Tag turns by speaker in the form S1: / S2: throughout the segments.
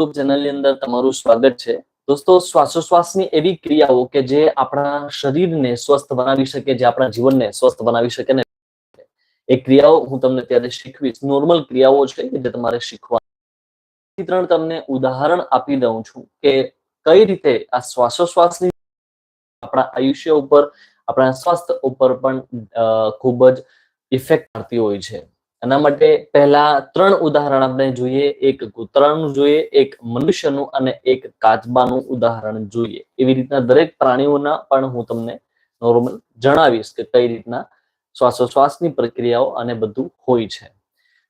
S1: YouTube ચેનલની અંદર તમારું સ્વાગત છે. દોસ્તો, શ્વાસોશ્વાસની એવી ક્રિયાઓ કે જે આપણા શરીરને સ્વસ્થ બનાવી શકે, જે આપણા જીવનને સ્વસ્થ બનાવી શકે ને એ ક્રિયાઓ હું તમને ત્યારે શીખવીશ. નોર્મલ ક્રિયાઓ છે કે જે તમારે શીખવા ત્રણ તમને ઉદાહરણ આપી દઉં છું કે કઈ રીતે આ શ્વાસોશ્વાસની આપણા આયુષ્ય ઉપર, આપણા સ્વાસ્થ્ય ઉપર પણ ખૂબ જ ઇફેક્ટ કરતી હોય છે. એના માટે પહેલા ત્રણ ઉદાહરણ આપણે જોઈએ. એક કૂતરાનું જોઈએ, એક મનુષ્યનું અને એક કાચબાનું ઉદાહરણ જોઈએ. એવી રીતના દરેક પ્રાણીઓના પણ હું તમને નોર્મલ જણાવીશ કે કઈ રીતના શ્વાસોશ્વાસની પ્રક્રિયાઓ અને બધું હોય છે.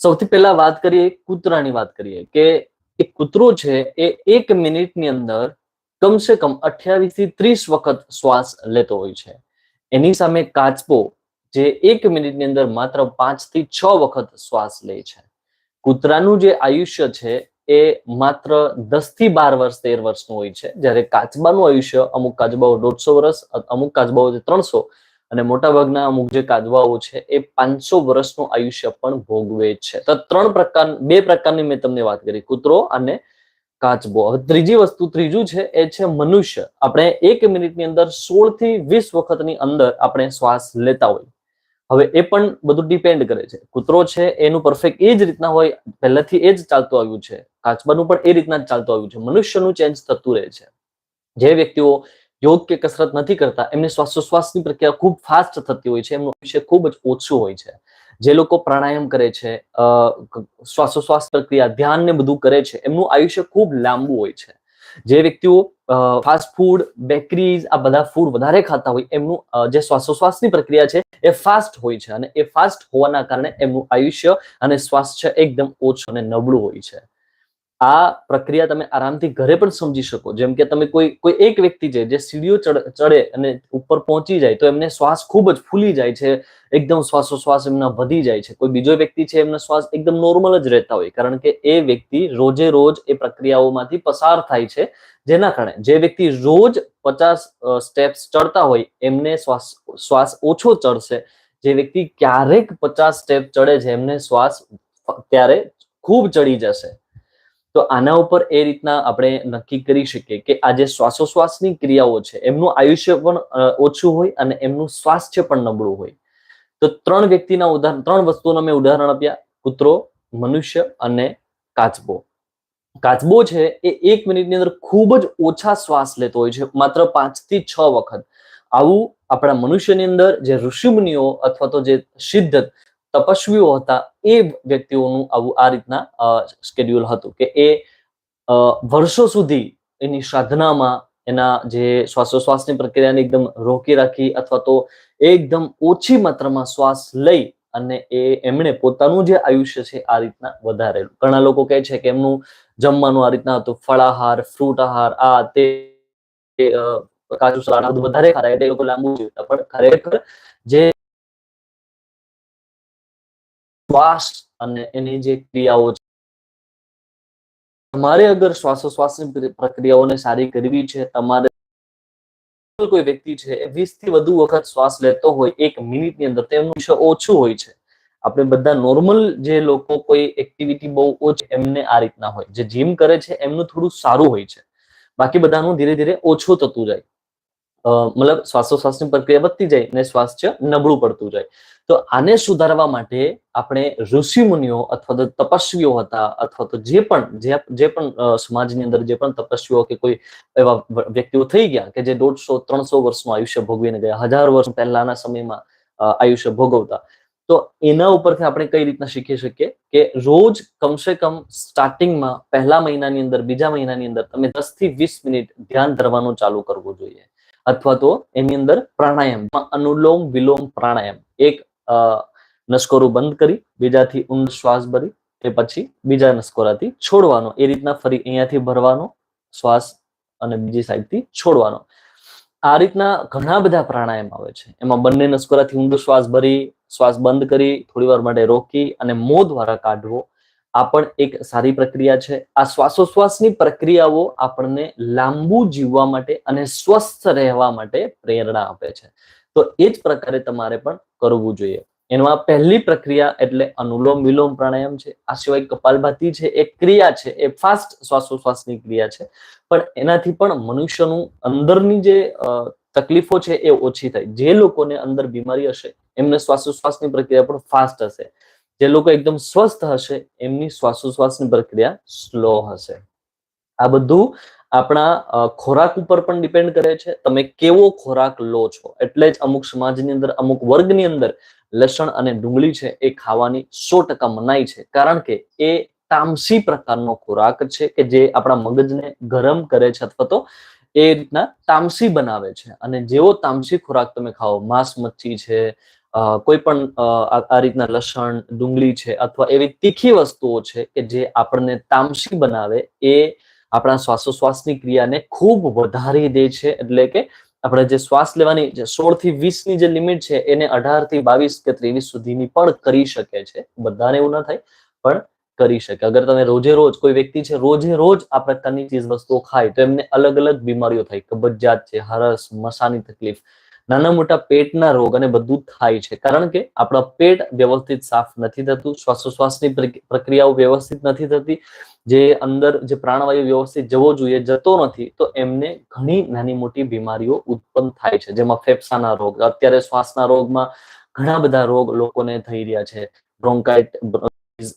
S1: સૌથી પહેલા વાત કરીએ કૂતરાની વાત કરીએ કે એક કૂતરો છે એ એક મિનિટની અંદર કમસે કમ અઠ્યાવીસથી ત્રીસ વખત શ્વાસ લેતો હોય છે. એની સામે કાચબો જે એક મિનિટની અંદર માત્ર પાંચથી છ વખત શ્વાસ લે છે. કૂતરાનું જે આયુષ્ય છે એ માત્ર દસથી બાર વર્ષ, તેર વર્ષનું હોય છે. જ્યારે કાચબાનું આયુષ્ય અમુક કાચબાઓ દોઢસો વર્ષ, અમુક કાચબાઓ છે ત્રણસો અને મોટાભાગના અમુક જે કાચબાઓ છે એ પાંચસો વર્ષનું આયુષ્ય પણ ભોગવે છે. તો ત્રણ પ્રકાર, બે પ્રકારની મેં તમને વાત કરી, કૂતરો અને કાચબો. હવે ત્રીજી વસ્તુ, ત્રીજું છે, એ છે મનુષ્ય. આપણે એક મિનિટની અંદર સોળથી વીસ વખતની અંદર આપણે શ્વાસ લેતા હોય. હવે એ પણ બધું ડિપેન્ડ કરે છે. કૂતરો છે, એનું પરફેક્ટ એ જ રીતના હોય, પહેલાથી એ જ ચાલતું આવ્યું છે. કાચબાનું પણ એ રીતના જ ચાલતું આવ્યું છે. મનુષ્યનું ચેન્જ થતું રહે છે. જે વ્યક્તિઓ યોગ કે કસરત નથી કરતા, એમની શ્વાસોશ્વાસની પ્રક્રિયા ખૂબ ફાસ્ટ થતી હોય છે, એમનું આયુષ્ય ખૂબ જ ઓછું હોય છે. જે લોકો પ્રાણાયામ કરે છે શ્વાસોશ્વાસ પ્રક્રિયા, ધ્યાન ને બધું કરે છે, એમનું આયુષ્ય ખૂબ લાંબુ હોય છે. જે વ્યક્તિઓ ફાસ્ટ ફૂડ બેકરીઝ આ બધા ફૂડ વધારે ખાતા હોય એમનું જે શ્વાસોશ્વાસની પ્રક્રિયા છે એ ફાસ્ટ હોય છે અને એ ફાસ્ટ હોવાના કારણે એમનું આયુષ્ય અને સ્વાસ્થ્ય એકદમ ઓછું અને નબળું હોય છે. આ પ્રક્રિયા તમે આરામથી ઘરે પણ સમજી શકો. જેમ કે તમે કોઈ કોઈ એક વ્યક્તિ છે જે સીડીઓ ચડ- અને ઉપર પહોંચી જાય તો એમને શ્વાસ ખૂબ જ ફૂલી જાય છે, એકદમ શ્વાસોશ્વાસ એમના વધી જાય છે. કોઈ બીજો વ્યક્તિ છે એમનો શ્વાસ એકદમ નોર્મલ જ રહેતા હોય કારણ કે એ વ્યક્તિ રોજે રોજ એ પ્રક્રિયાઓમાંથી પસાર થાય છે જેના કારણે જે વ્યક્તિ રોજ પચાસ સ્ટેપ્સ ચડતા હોય, એમને શ્વાસ શ્વાસ ઓછો ચડશે. જે વ્યક્તિ ક્યારેક પચાસ સ્ટેપ ચડે છે, એમને શ્વાસ ત્યારે ખૂબ ચડી જશે. તો આના ઉપર એ રીતના આપણે નક્કી કરી શકીએ કે આ જે શ્વાસોશ્વાસની ક્રિયાઓ છે, એમનું આયુષ્ય પણ ઓછું હોય અને એમનું સ્વાસ્થ્ય પણ નબળું હોય. તો ત્રણ વ્યક્તિના ઉદાહરણ, ત્રણ વસ્તુઓના મેં ઉદાહરણ આપ્યા, કૂતરો, મનુષ્ય અને કાચબો. કાચબો છે એ એક મિનિટની અંદર ખૂબ જ ઓછા શ્વાસ લેતો હોય છે, માત્ર પાંચથી છ વખત. આવું આપણા મનુષ્યની અંદર જે ઋષિમુનિઓ અથવા તો જે સિદ્ધ તપસ્વીઓ હતા, એ વ્યક્તિઓનું આવું આ રીતના સ્કેડ્યુલ હતું કે એ વર્ષો સુધી એની સાધનામાં એના જે શ્વાસોશ્વાસની પ્રક્રિયાને એકદમ રોકી રાખી અથવા તો એકદમ ઓછી માત્રામાં શ્વાસ લઈ અને એ એમણે પોતાનું જે આયુષ્ય છે આ રીતના વધારેલું. ઘણા લોકો કહે છે કે એમનું જમવાનું આ રીતના હતું. ફળાહાર ફ્રૂટ આહાર, આ તે કાજુ સલાડ બધું વધારે ખાતા એટલે લોકો લાંબુ જીવતા. પણ ખરેખર જે શ્વાસ અને એની જે ક્રિયાઓ છે, તમારે અગર શ્વાસોશ્વાસની પ્રક્રિયાઓને સારી કરવી છે, તમારે કોઈ વ્યક્તિ છે એ થી વધુ વખત શ્વાસ લેતો હોય, એક મિનિટની અંદર તેમનું ઓછું હોય છે. આપણે બધા નોર્મલ જે લોકો કોઈ એક્ટિવિટી બહુ ઓછી એમને આ રીતના હોય. જે જીમ કરે છે, એમનું થોડું સારું હોય છે. બાકી બધાનું ધીરે ધીરે ઓછું થતું જાય. મતલબ શ્વાસોશ્વાસની પ્રક્રિયા વધતી જાય અને સ્વાસ્થ્ય નબળું પડતું જાય. તો આને સુધારવા માટે આપણે ઋષિ મુનિઓ અથવા તો તપસ્વીઓ હતા અથવા તો જે પણ જે પણ સમાજની અંદર જે પણ તપસ્વીઓ કે કોઈ એવા વ્યક્તિઓ થઈ ગયા કે જે દોઢસો, ત્રણસો વર્ષનું આયુષ્ય ભોગવીને ગયા, હજાર વર્ષ પહેલાના સમયમાં આયુષ્ય ભોગવતા. તો એના ઉપરથી આપણે કઈ રીતના શીખી શકીએ કે રોજ કમસે કમ સ્ટાર્ટિંગમાં પહેલા મહિનાની અંદર, બીજા મહિનાની અંદર તમે દસથી વીસ મિનિટ ધ્યાન ધરવાનું ચાલુ કરવું જોઈએ. અથવા તો એની અંદર પ્રાણાયામ અનુલોમ વિલોમ પ્રાણાયામ. એક નસકોરું બંધ કરી, બીજાથી ઊંડ શ્વાસ ભરી એ પછી બીજા નસકોરાથી છોડવાનો. એ રીતના ફરી અહીંયાથી ભરવાનો શ્વાસ અને બીજી સાઈડથી છોડવાનો. આ રીતના ઘણા બધા પ્રાણાયામ આવે છે. એમાં બંને નસકોરાથી ઊંડો શ્વાસ ભરી, શ્વાસ બંધ કરી થોડી વાર માટે રોકી અને મોં દ્વારા કાઢવો. આ પણ એક સારી પ્રક્રિયા છે. આ શ્વાસોશ્વાસની પ્રક્રિયાઓ આપણને લાંબુ જીવવા માટે અને સ્વસ્થ રહેવા માટે પ્રેરણા આપે છે. તો એ જ પ્રકારે તમારે પણ કરવું જોઈએ. એમાં પહેલી પ્રક્રિયા એટલે અનુલોમ વિલોમ પ્રાણાયામ છે. આ સિવાય કપાલભાતી છે, એ ક્રિયા છે, એ ફાસ્ટ શ્વાસોશ્વાસની ક્રિયા છે. પણ એનાથી પણ મનુષ્યનું અંદરની જે તકલીફો છે એ ઓછી થાય. જે લોકોને અંદર બીમારી હશે એમને શ્વાસોશ્વાસની પ્રક્રિયા પણ ફાસ્ટ હશે. જે લોકો એકદમ સ્વસ્થ હશે, એમની શ્વાસોશ્વાસની પ્રક્રિયા સ્લો હશે. આ બધું આપણા ખોરાક ઉપર પણ ડિપેન્ડ કરે છે. તમે કેવો ખોરાક લો છો? એટલે જ અમુક સમાજની અંદર, અમુક વર્ગની અંદર લસણ અને ડુંગળી છે એ ખાવાની સો ટકા મનાઈ છે. કારણ કે એ તામસી પ્રકારનો ખોરાક છે કે જે આપણા મગજને ગરમ કરે છે અથવા તો એ રીતના તામસી બનાવે છે. અને જેવો તામસી ખોરાક તમે ખાઓ, માંસ મચ્છી છે કોઈ પણ આ રીતના લસણ, ડુંગળી છે અથવા એવી તીખી વસ્તુઓ છે કે જે આપણને તામસી બનાવે, એ આપણા શ્વાસોશ્વાસની ક્રિયાને ખૂબ વધારી દે છે. એટલે કે આપણે જે શ્વાસ લેવાની જે સોળથી વીસની જે લિમિટ છે એને અઢારથી બાવીસ કે ત્રેવીસ સુધીની પણ કરી શકે છે. બધાને એવું ના થાય, પણ કરી શકે. અગર તમે રોજે રોજ, કોઈ વ્યક્તિ છે રોજે રોજ આ પ્રકારની ચીજ વસ્તુઓ ખાય તો એમને અલગ અલગ બીમારીઓ થાય. કબજિયાત છે, હરસ, મસાની તકલીફ નાના મોટા પેટના રોગ અને બધું થાય છે. કારણ કે આપણા પેટ વ્યવસ્થિત સાફ નથી થતું શ્વાસોશ્વાસની પ્રક્રિયાઓ વ્યવસ્થિત નથી થતી, જે અંદર જે પ્રાણવાયુ વ્યવસ્થિત જવો જોઈએ, જતો નથી, તો એમને ઘણી નાની મોટી બીમારીઓ ઉત્પન્ન થાય છે. જેમાં ફેફસાના રોગ, અત્યારે શ્વાસના રોગમાં ઘણા બધા રોગ લોકોને થઈ રહ્યા છે. બ્રોન્કાઇટ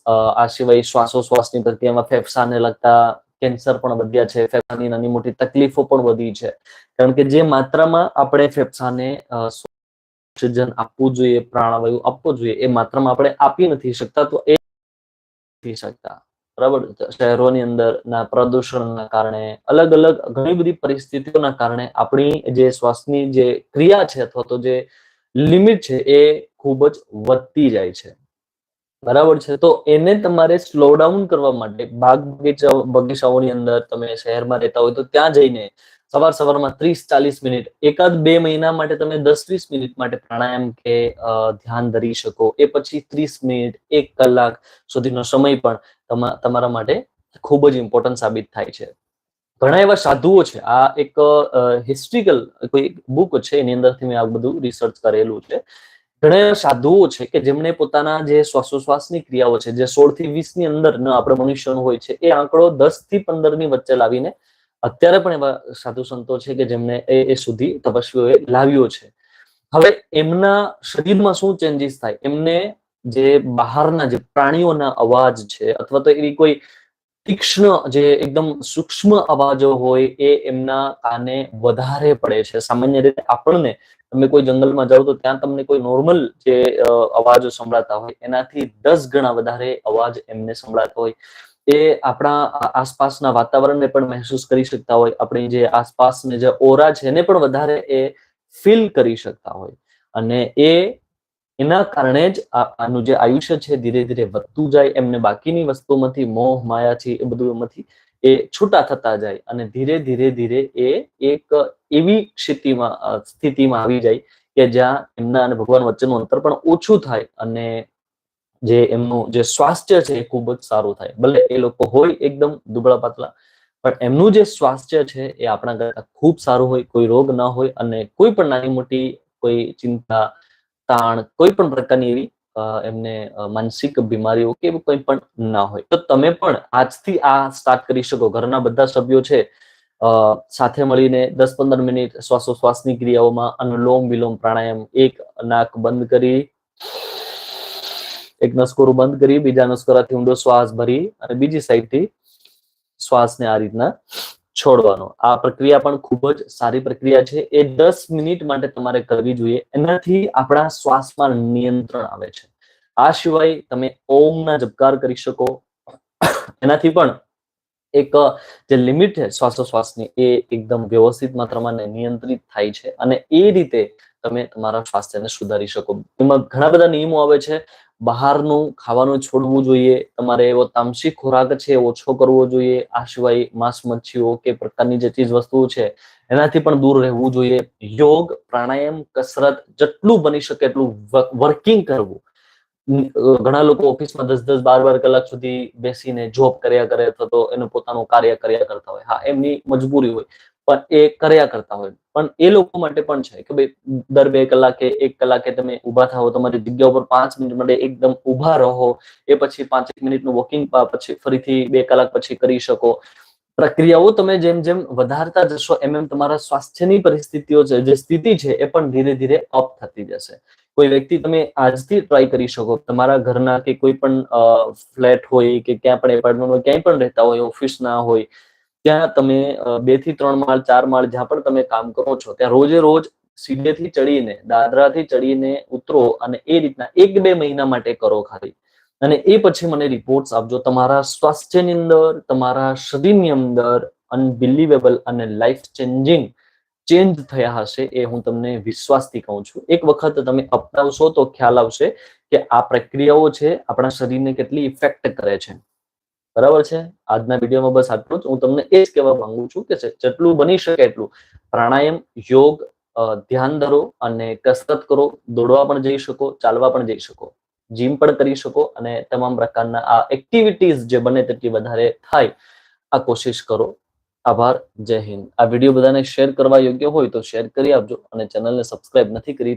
S1: આ સિવાય શ્વાસોશ્વાસની પ્રક્રિયામાં ફેફસાને લગતા કેન્સર પણ વધ્યા છે, ફેફસાની નાની મોટી તકલીફો પણ વધી છે. કારણ કે જે માત્રામાં આપણે ફેફસાને ઓક્સિજન આપવું જોઈએ, પ્રાણવાયુ આપવો જોઈએ, એ માત્રામાં આપણે આપી નથી શકતા, તો એ નથી શકતા. બરાબર? શહેરોની અંદર ના પ્રદૂષણના કારણે અલગ અલગ ઘણી બધી પરિસ્થિતિઓના કારણે આપણી જે શ્વાસની જે ક્રિયા છે અથવા તો જે લિમિટ છે, એ ખૂબ જ વધતી જાય છે. બરાબર છે. તો એને તમારે સ્લો ડાઉન કરવા માટે બાગ બગીચા, બગીચાઓની અંદર તમે શહેરમાં રહેતા હોય તો ત્યાં જઈને સવાર સવારમાં ત્રીસ ચાલીસ મિનિટ, એકાદ બે મહિના માટે તમે દસ વીસ મિનિટ માટે પ્રાણાયામ કે ધ્યાન ધરી શકો. એ પછી ત્રીસ મિનિટ, એક કલાક સુધીનો સમય પણ તમારા માટે ખૂબ જ ઇમ્પોર્ટન્ટ સાબિત થાય છે. ઘણા એવા સાધુઓ છે. આ એક હિસ્ટ્રિકલ કોઈ બુક છે. એની અંદરથી મેં આ બધું રિસર્ચ કરેલું છે. ઘણા સાધુઓ છે કે જેમણે પોતાના જે શ્વાસોશ્વાસની ક્રિયાઓ છે, જે સોળથી વીસની અંદર આપણે મનુષ્યનો હોય છે, એ આંકડો દસથી પંદરની વચ્ચે લાવીને અત્યારે પણ એવા સાધુ સંતો છે કે જેમને એ સુધી તપસ્વીઓએ લાવ્યો છે. હવે એમના શરીરમાં શું ચેન્જીસ થાય? એમને જે બહારના જે પ્રાણીઓના અવાજ છે, અથવા તો એવી કોઈ તીક્ષ્ણ જે એકદમ સૂક્ષ્મ અવાજો હોય એ એમના કાને વધારે પડે છે. સામાન્ય રીતે આપણને તમે કોઈ જંગલમાં જાઓ તો ત્યાં તમને કોઈ નોર્મલ જે અવાજો સંભળાતા હોય, એનાથી દસ ગણા વધારે અવાજ એમને સંભળાતો હોય. એ આપણા આસપાસના વાતાવરણને પણ મહેસૂસ કરી શકતા હોય. આપણી જે આસપાસને જે ઓરા છે એને પણ વધારે એ ફીલ કરી શકતા હોય. અને એ એના કારણે જ આનું જે આયુષ્ય છે ધીરે ધીરે વધતું જાય, એમને બાકીની વસ્તુમાંથી મોહ, માયા છે એ બધું એમાંથી એ છૂટા થતા જાય અને ધીરે ધીરે ધીરે એ એક એવી સ્થિતિમાં સ્થિતિમાં આવી જાય કે જ્યાં એમના અને ભગવાન વચ્ચેનું અંતર પણ ઓછું થાય અને જે એમનું જે સ્વાસ્થ્ય છે એ ખૂબ જ સારું થાય. ભલે એ લોકો હોય એકદમ દુબળા પાતળા, પણ એમનું જે સ્વાસ્થ્ય છે એ આપણા કરતા ખૂબ સારું હોય, કોઈ રોગ ના હોય અને કોઈ પણ નાની મોટી કોઈ ચિંતા તાણ કોઈ પણ પ્રકારની એવી એમને માનસિક બીમારીઓ કે એવું કંઈ પણ ના હોય. તો તમે પણ આજથી આ સ્ટાર્ટ કરી શકો. ઘરના બધા સભ્યો છે સાથે મળીને દસ પંદર મિનિટ શ્વાસોશ્વાસની ક્રિયાઓમાં અનુલોમ વિલોમ પ્રાણાયામ, એક નાક બંધ કરી, એક નસકોરું બંધ કરી, બીજા નસકોરાથી ઊંડો શ્વાસ ભરી અને બીજી સાઈડથી શ્વાસને આ રીતના છોડવાનો. આ પ્રક્રિયા પણ ખૂબ જ સારી પ્રક્રિયા છે. એ દસ મિનિટ માટે તમારે કરવી જોઈએ. એનાથી આપણા શ્વાસમાં નિયંત્રણ આવે છે. આ સિવાય તમે ઓમના જપકાર કરી શકો. એનાથી પણ એક, જે લિમિટ છે શ્વાસોશ્વાસની, એ એકદમ વ્યવસ્થિત માત્રામાં નિયંત્રિત થાય છે. અને એ રીતે તમે તમારા સ્વાસ્થ્યને સુધારી શકો. એમાં ઘણા બધા નિયમો આવે છે. બહારનું ખાવાનું છોડવું જોઈએ. તમારે એવો તામસી ખોરાક છે, ઓછો કરવો જોઈએ. આ સિવાય માંસ, મચ્છીઓ કે પ્રકારની જે ચીજ વસ્તુઓ છે, એનાથી પણ દૂર રહેવું જોઈએ. યોગ, પ્રાણાયામ, કસરત જેટલું બની શકે એટલું વર્કિંગ કરવું. ઘણા લોકો ઓફિસમાં દસ દસ, બાર બાર કલાક સુધી બેસીને જોબ કર્યા કરે અથવા તો એનું પોતાનું કાર્ય કર્યા કરતા હોય. હા, એમની મજબૂરી હોય. પણ એ કર્યા કરતા હોય. પણ એ લોકો માટે પણ છે કે ભાઈ, દર બે કલાકે, એક કલાકે તમે ઊભા થાઓ, તમારી જગ્યા ઉપર પાંચ મિનિટ માટે એકદમ ઊભા રહો, એ પછી પાંચ એક મિનિટનું વોકિંગ પછી ફરીથી બે કલાક પછી કરી શકો. પ્રક્રિયાઓ તમે જેમ જેમ વધારતા જશો, એમ એમ તમારા સ્વાસ્થ્યની પરિસ્થિતિઓ છે, જે સ્થિતિ છે, એ પણ ધીરે ધીરે અપ થતી જશે. કોઈ વ્યક્તિ તમે આજથી ટ્રાય કરી શકો. તમારા ઘરના કે કોઈ પણ ફ્લેટ હોય કે ક્યાં પણ એપાર્ટમેન્ટ હોય, ક્યાંય પણ રહેતા હોય ઓફિસ ના હોય ત્યાં તમે બેથી ત્રણ માળ, ચાર માળ જ્યાં પણ તમે કામ કરો છો, ત્યાં રોજે રોજ સીડેથી ચડીને, દાદરાથી ચડીને ઉતરો અને એ રીતના એક બે મહિના માટે કરો ખાલી. અને એ પછી મને રિપોર્ટ્સ આપજો. તમારા સ્વાસ્થ્યની અંદર, તમારા શરીરની અંદર અનબિલીવેબલ અને લાઈફ ચેન્જિંગ ચેન્જ થયા હશે એ હું તમને વિશ્વાસથી કહું છું. એક વખત તમે અપનાવશો તો ખ્યાલ આવશે કે આ પ્રક્રિયાઓ છે આપણા શરીરને કેટલી ઇફેક્ટ કરે છે. બરાબર છે? આજના વિડીયોમાં બસ આટલું જ. હું તમને એ જ કહેવા માંગુ છું કે જેટલું બની શકે એટલું. પ્રાણાયામ, યોગ ધ્યાન ધરો અને કસરત કરો. દોડવા પણ જઈ શકો, ચાલવા પણ જઈ શકો. જીમ પણ કરી શકો અને તમામ પ્રકારના આ એક્ટિવિટીઝ જે બને તેટલી વધારે થાય, આ કોશિશ કરો. આભાર. જય હિન્દ. આ વીડિયો બધાને શેર કરવા યોગ્ય હોય તો શેર કરી આપજો અને ચેનલને સબસ્ક્રાઇબ નથી કરી તો